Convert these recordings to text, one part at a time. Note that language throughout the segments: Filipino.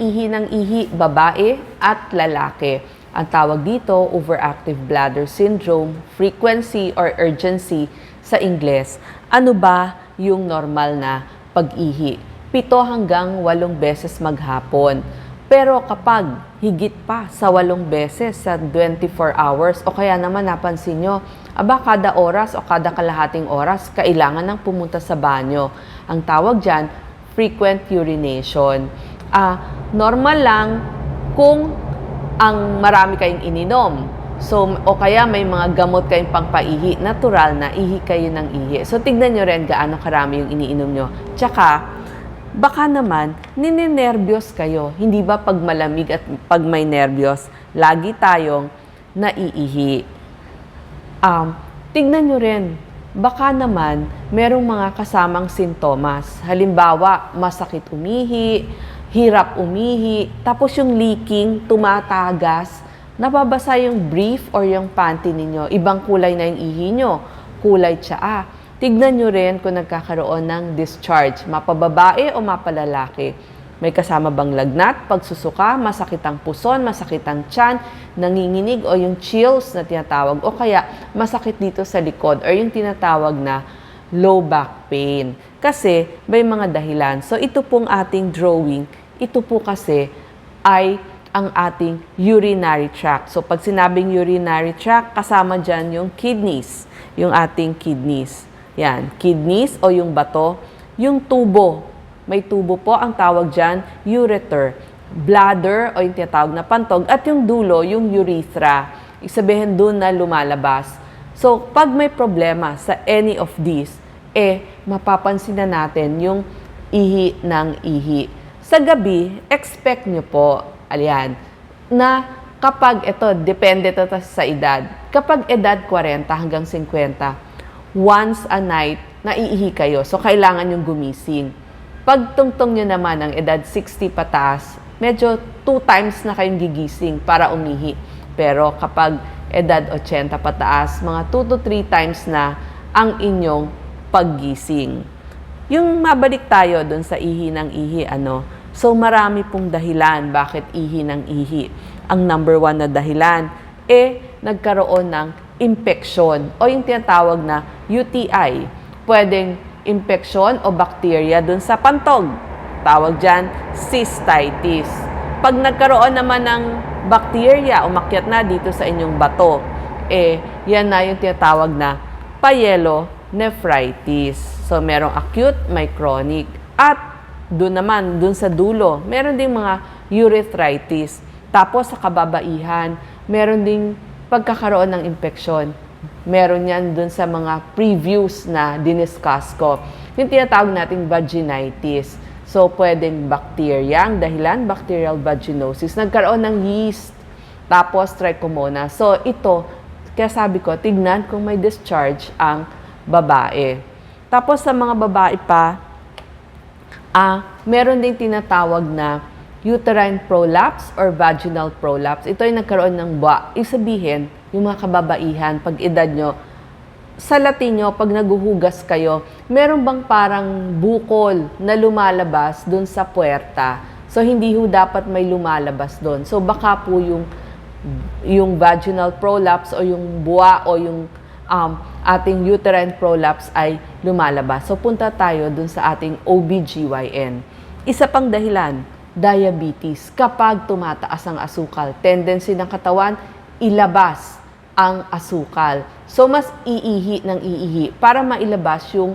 ihi ng ihi, babae at lalaki. Ang tawag dito, overactive bladder syndrome, frequency or urgency sa Ingles. Ano ba yung normal na pag-ihi? Pito hanggang walong beses maghapon. Pero kapag higit pa sa walong beses sa 24 hours o kaya naman napansin nyo, aba kada oras o kada kalahating oras, kailangan ng pumunta sa banyo. Ang tawag dyan, frequent urination. Ah, normal lang kung ang marami kayong ininom. So, o kaya may mga gamot kayong pangpaihi, natural na ihi kayo ng ihi. So, tignan nyo rin gaano karami yung iniinom nyo. Tsaka, baka naman, ninenervyos kayo. Hindi ba pag malamig at pag may nervyos, lagi tayong naiihi. Um, tignan nyo rin, baka naman merong mga kasamang sintomas. Halimbawa, masakit umihi, hirap umihi, tapos yung leaking, tumatagas, nababasa yung brief or yung panty ninyo. Ibang kulay na yung ihi nyo, kulay tsaa. Tignan nyo rin kung nagkakaroon ng discharge, mapababae o mapalalaki. May kasama bang lagnat, pagsusuka, masakit ang puson, masakit ang tiyan, nanginginig o yung chills na tinatawag o kaya masakit dito sa likod or yung tinatawag na low back pain. Kasi may mga dahilan. So ito pong ating drawing, ito po kasi ay ang ating urinary tract. So pag sinabing urinary tract, kasama dyan yung kidneys, yung ating kidneys. Yan, kidneys o yung bato, yung tubo. May tubo po, ang tawag dyan, ureter. Bladder o yung tinatawag na pantog. At yung dulo, yung urethra. Isabihin doon na lumalabas. So, pag may problema sa any of these, eh, mapapansin na natin yung ihi ng ihi. Sa gabi, expect nyo po, aliyan, na kapag ito, depende to sa edad. Kapag edad 40 hanggang 50, once a night, naiihi kayo. So, kailangan yung gumising. Pag tungtong nyo naman ang edad 60 pataas, medyo two times na kayong gigising para umihi. Pero kapag edad 80 pataas, mga 2 to 3 times na ang inyong paggising. Yung mabalik tayo dun sa ihi ng ihi, ano, so marami pong dahilan bakit ihi ng ihi. Ang number one na dahilan, eh, nagkaroon ng infection o yung tinatawag na UTI. Pwedeng infection o bacteria dun sa pantog. Tawag dyan, cystitis. Pag nagkaroon naman ng bacteria, umakyat na dito sa inyong bato, eh, yan na yung tinatawag na pyelonephritis. So, merong acute, may chronic. At doon naman, doon sa dulo, meron ding mga urethritis. Tapos sa kababaihan, meron ding pagkakaroon ng infeksyon. Meron yan dun sa mga previews na diniscuss ko. Yung tinatawag nating vaginitis. So, pwedeng bacteria, ang dahilan, bacterial vaginosis. Nagkaroon ng yeast, tapos trichomonas. So, ito, kaya sabi ko, tignan kung may discharge ang babae. Tapos sa mga babae pa, ah, meron ding tinatawag na uterine prolapse or vaginal prolapse. Ito ay nagkaroon ng buwa. Isabihin, yung mga kababaihan, pag edad nyo, sa Latino, pag naguhugas kayo, meron bang parang bukol na lumalabas dun sa puerta? So, hindi ho dapat may lumalabas doon. So, baka po yung, yung vaginal prolapse o yung buwa o yung um, ating uterine prolapse ay lumalabas. So, punta tayo dun sa ating OBGYN. Isa pang dahilan, diabetes. Kapag tumataas ang asukal, tendency ng katawan, ilabas ang asukal. So, mas iihi ng iihi para mailabas yung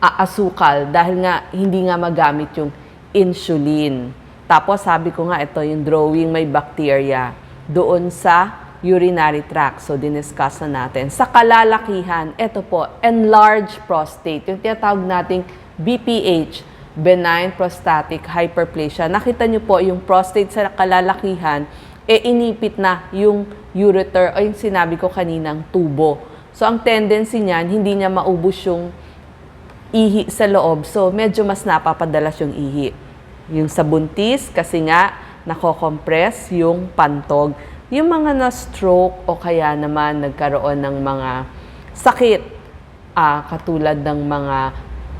uh, asukal dahil nga hindi nga magamit yung insulin. Tapos, sabi ko nga, ito yung drawing may bacteria doon sa urinary tract. So, diniscuss na natin. Sa kalalakihan, ito po, enlarged prostate. Yung tinatawag nating BPH, benign prostatic hyperplasia. Nakita niyo po yung prostate sa kalalakihan, eh, inipit na yung ureter o yung sinabi ko kaninang tubo. So, ang tendency niyan, hindi niya maubos yung ihi sa loob. So, medyo mas napapadalas yung ihi. Yung sa buntis, kasi nga, nako-compress yung pantog. Yung mga na-stroke o kaya naman nagkaroon ng mga sakit, ah, katulad ng mga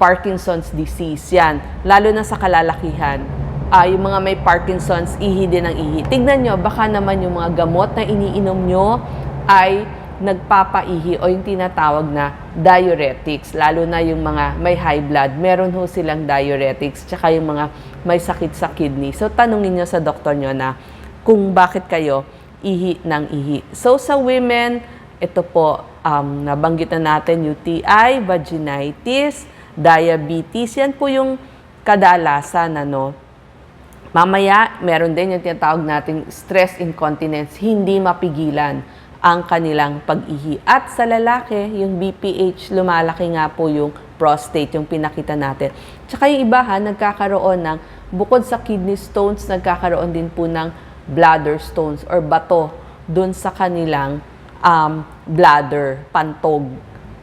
Parkinson's disease, yan. Lalo na sa kalalakihan, ah, yung mga may Parkinson's, ihi din ang ihi. Tignan nyo, baka naman yung mga gamot na iniinom nyo ay nagpapaihi o yung tinatawag na diuretics, lalo na yung mga may high blood, meron ho silang diuretics, tsaka yung mga may sakit sa kidney. So, tanungin nyo sa doktor nyo na kung bakit kayo ihi ng ihi. So, sa women, ito po, um, nabanggit na natin UTI, vaginitis, diabetes, yan po yung kadalasan, ano, Mamaya, meron din yung tinatawag nating stress incontinence, hindi mapigilan ang kanilang pag-ihi. At sa lalaki, yung BPH, lumalaki nga po yung prostate, yung pinakita natin. Tsaka yung iba ha, nagkakaroon ng, bukod sa kidney stones, nagkakaroon din po ng bladder stones or bato dun sa kanilang um, bladder, pantog.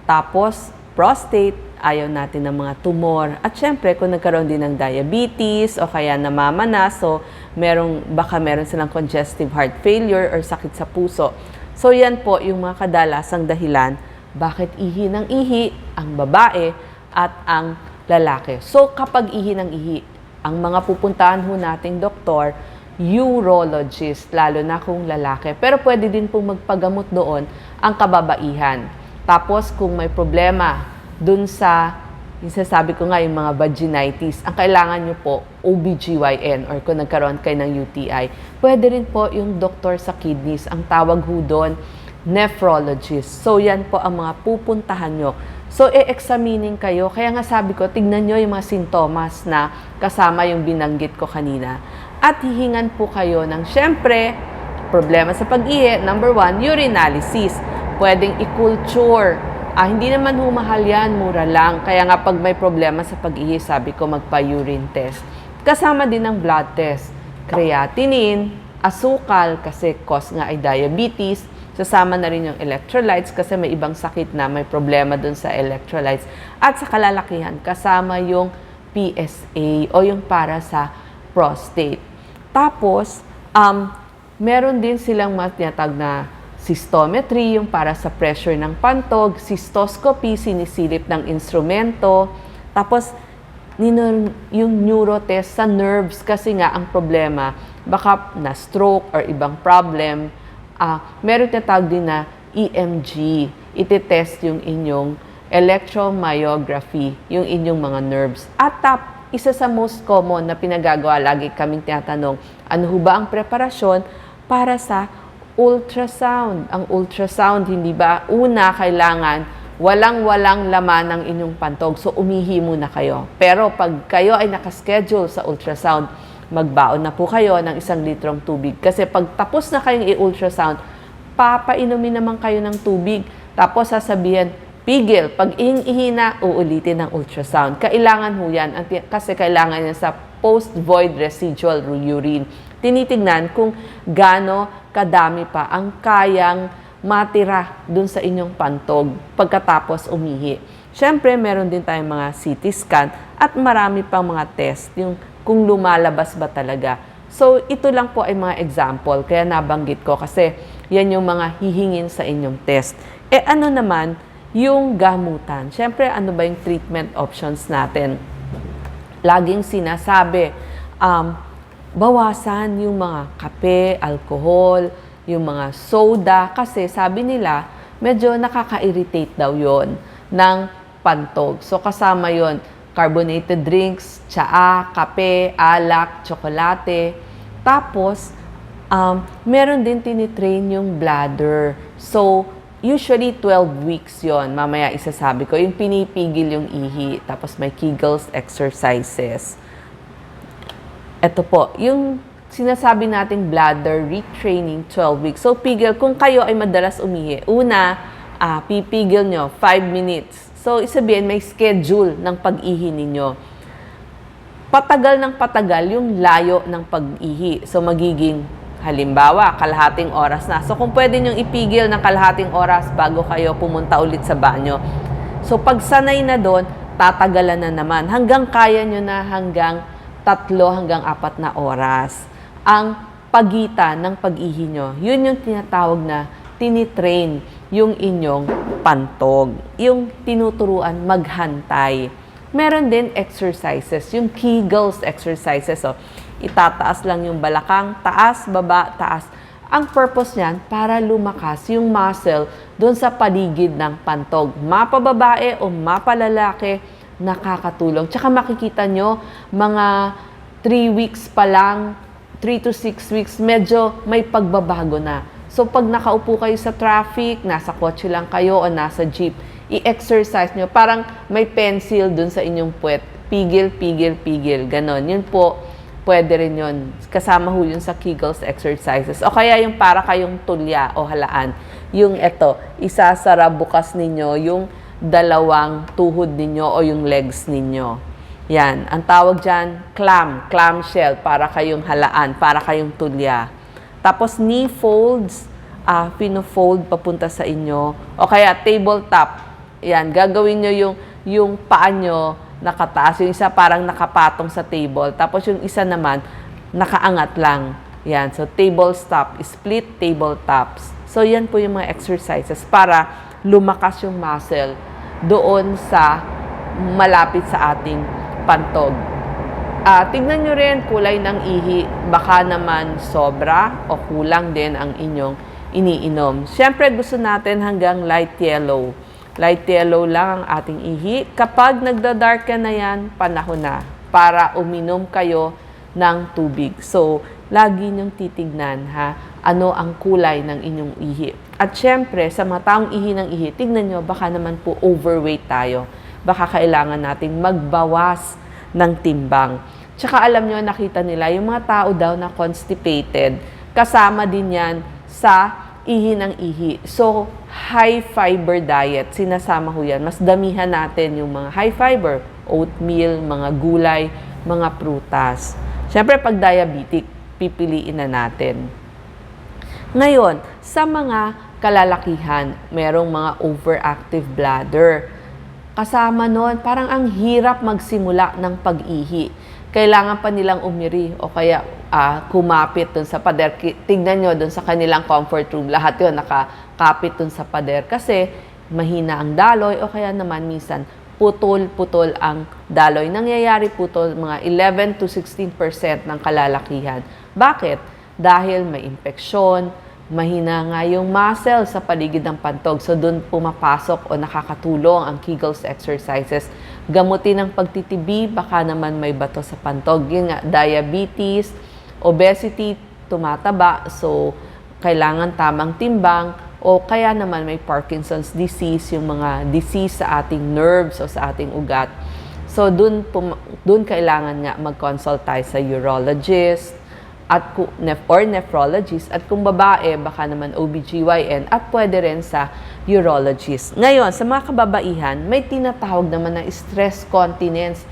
Tapos, prostate, ayaw natin ng mga tumor. At syempre, kung nagkaroon din ng diabetes o kaya namamana, so merong, baka meron silang congestive heart failure or sakit sa puso. So yan po yung mga kadalasang dahilan bakit ihi ng ihi ang babae at ang lalaki. So kapag ihi ng ihi, ang mga pupuntahan ho nating doktor, urologist, lalo na kung lalaki. Pero pwede din pong magpagamot doon ang kababaihan. Tapos kung may problema dun sa, yung sasabi ko nga, yung mga vaginitis, ang kailangan nyo po, OBGYN, or kung nagkaroon kayo ng UTI, pwede rin po yung doktor sa kidneys, ang tawag ho doon, nephrologist. So, yan po ang mga pupuntahan nyo. So, e-examining kayo. Kaya nga sabi ko, tignan nyo yung mga sintomas na kasama yung binanggit ko kanina. At hihingan po kayo ng, syempre, problema sa pag-ihi. Number one, urinalysis. Pwedeng i-culture Ah, hindi naman humahal yan, mura lang. Kaya nga pag may problema sa pag-ihi, sabi ko magpa-urine test. Kasama din ng blood test. Creatinine, asukal, kasi cause nga ay diabetes. Sasama na rin yung electrolytes kasi may ibang sakit na may problema dun sa electrolytes. At sa kalalakihan, kasama yung PSA o yung para sa prostate. Tapos, um, meron din silang mga tinatag na cystometry, yung para sa pressure ng pantog, cystoscopy, sinisilip ng instrumento, tapos yung neurotest sa nerves kasi nga ang problema, baka na stroke or ibang problem, ah meron tinatawag din na EMG, itetest yung inyong electromyography, yung inyong mga nerves. At tap, isa sa most common na pinagagawa, lagi kaming tinatanong, ano ho ba ang preparasyon para sa ultrasound. Ang ultrasound, hindi ba? Una, kailangan walang-walang laman ng inyong pantog. So, umihi muna kayo. Pero pag kayo ay nakaschedule sa ultrasound, magbaon na po kayo ng isang litrong tubig. Kasi pag tapos na kayong i-ultrasound, papainumin naman kayo ng tubig. Tapos sasabihin, pigil. Pag ihi na, uulitin ng ultrasound. Kailangan ho yan. Ang- Kasi kailangan yan sa post-void residual urine. Tinitignan kung gaano kadami pa ang kayang matira dun sa inyong pantog pagkatapos umihi. Siyempre, meron din tayong mga CT scan at marami pang mga test, yung kung lumalabas ba talaga. So, ito lang po ay mga example, kaya nabanggit ko kasi yan yung mga hihingin sa inyong test. Eh ano naman yung gamutan? Siyempre, ano ba yung treatment options natin? Laging sinasabi, um, bawasan yung mga kape, alcohol, yung mga soda, kasi sabi nila, medyo nakaka-irritate daw yon ng pantog. So kasama yon carbonated drinks, tsaa, kape, alak, tsokolate. Tapos, um, meron din tinitrain yung bladder. So, usually 12 weeks yon Mamaya isasabi ko, yung pinipigil yung ihi. Tapos may Kegels exercises. Ito po, yung sinasabi nating bladder retraining 12 weeks. So, pigil, kung kayo ay madalas umihi, una, ah, pipigil nyo 5 minutes. So, isabihin, may schedule ng pag-ihi ninyo. Patagal ng patagal yung layo ng pag-ihi. So, magiging, halimbawa, kalahating oras na. So, kung pwede nyo ipigil ng kalahating oras bago kayo pumunta ulit sa banyo. So, pag sanay na doon, tatagalan na naman. Hanggang kaya nyo na hanggang tatlo hanggang apat na oras ang pagitan ng pag-ihi nyo. Yun yung tinatawag na tinitrain yung inyong pantog. Yung tinuturuan maghantay. Meron din exercises, yung Kegels exercises. So, itataas lang yung balakang, taas, baba, taas. Ang purpose niyan, para lumakas yung muscle doon sa paligid ng pantog. Mapababae o mapalalaki, nakakatulong. Tsaka makikita nyo, mga 3 weeks pa lang, 3 to 6 weeks, medyo may pagbabago na. So pag nakaupo kayo sa traffic, nasa kotse lang kayo o nasa jeep, i-exercise nyo. Parang may pencil dun sa inyong puwet. Pigil, pigil, pigil. Ganon. Yun po, pwede rin yun. Kasama ho yun sa Kegels exercises. O kaya yung para kayong tulya o halaan. Yung eto, isasara bukas ninyo yung dalawang tuhod ninyo o yung legs ninyo. Yan. Ang tawag dyan, clam, clam shell, para kayong halaan, para kayong tulya. Tapos knee folds, ah, pino-fold papunta sa inyo. O kaya tabletop. Yan, gagawin nyo yung, yung paa nyo nakataas. Yung isa parang nakapatong sa table. Tapos yung isa naman, nakaangat lang. Yan, so table stop, split tabletops. So yan po yung mga exercises para lumakas yung muscle doon sa malapit sa ating pantog. Ah, tignan nyo rin kulay ng ihi, baka naman sobra o kulang din ang inyong iniinom. Siyempre gusto natin hanggang light yellow. Light yellow lang ang ating ihi. Kapag nagda-darken na yan, panahon na para uminom kayo ng tubig. So, lagi niyong titignan ha, ano ang kulay ng inyong ihi. At syempre, sa mga taong ihi ng ihi, tignan nyo, baka naman po overweight tayo. Baka kailangan nating magbawas ng timbang. Tsaka alam nyo, nakita nila, yung mga tao daw na constipated, kasama din yan sa ihi ng ihi. So, high fiber diet, sinasama ho yan. Mas damihan natin yung mga high fiber, oatmeal, mga gulay, mga prutas. Siyempre, pag diabetic, pipiliin na natin. Ngayon, sa mga kalalakihan, merong mga overactive bladder. Kasama nun, parang ang hirap magsimula ng pag-ihi. Kailangan pa nilang umiri o kaya ah, kumapit dun sa pader. Tignan nyo dun sa kanilang comfort room. Lahat yun nakakapit dun sa pader kasi mahina ang daloy o kaya naman minsan putol-putol ang daloy. Nangyayari po to mga 11 to 16% ng kalalakihan. Bakit? Dahil may impeksyon, mahina nga yung muscle sa paligid ng pantog. So, doon pumapasok o nakakatulong ang Kegels exercises. Gamutin ang pagtitibi, baka naman may bato sa pantog. Yun nga, diabetes, obesity, tumataba. So, kailangan tamang timbang o kaya naman may Parkinson's disease, yung mga disease sa ating nerves o sa ating ugat. So, dun, dun kailangan nga mag-consult tayo sa urologist, at nef- or nephrologist at kung babae baka naman OBGYN at pwede rin sa urologist. Ngayon, sa mga kababaihan, may tinatawag naman na stress continence.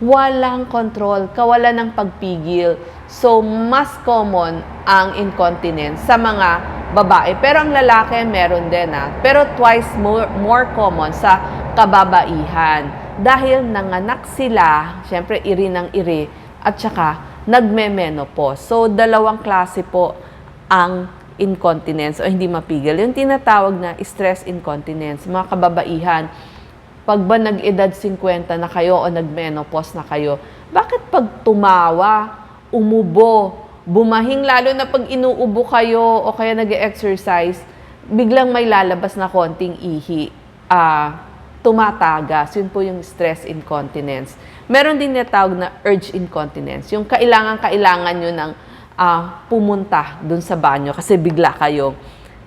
Walang control, kawalan ng pagpigil. So, mas common ang incontinence sa mga babae. Pero ang lalaki, meron din ah. Pero twice more, more common sa kababaihan. Dahil nanganak sila, syempre iri ng iri, at saka nagme-menopause. So, dalawang klase po ang incontinence o hindi mapigil. Yung tinatawag na stress incontinence, mga kababaihan, pag ba nag-edad 50 na kayo o nag-menopause na kayo, bakit pag tumawa, umubo, bumahing lalo na pag inuubo kayo o kaya nag exercise biglang may lalabas na konting ihi. Ah, tumatagas. Yun po yung stress incontinence. Meron din natawag na urge incontinence. Yung kailangan-kailangan nyo ng ah, pumunta dun sa banyo kasi bigla kayo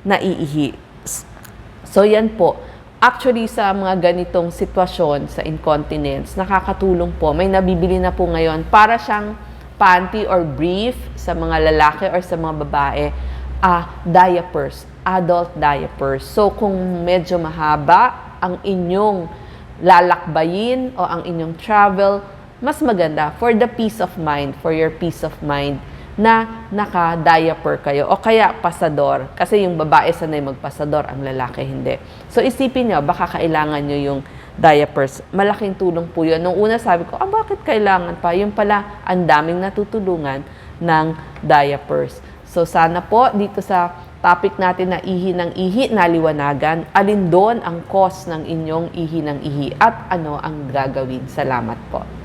naiihi. So yan po. Actually, sa mga ganitong sitwasyon sa incontinence, nakakatulong po. May nabibili na po ngayon para siyang panty or brief sa mga lalaki or sa mga babae, ah, diapers, adult diapers. So kung medyo mahaba ang inyong lalakbayin o ang inyong travel, mas maganda for the peace of mind, for your peace of mind na naka-diaper kayo o kaya pasador. Kasi yung babae sanay magpasador, ang lalaki hindi. So isipin nyo, baka kailangan nyo yung diapers. Malaking tulong po yun. Nung una sabi ko, ah bakit kailangan pa? Yung pala, ang daming natutulungan ng diapers. So sana po dito sa topic natin na ihi ng ihi na liwanagan, alin doon ang cause ng inyong ihi ng ihi at ano ang gagawin. Salamat po.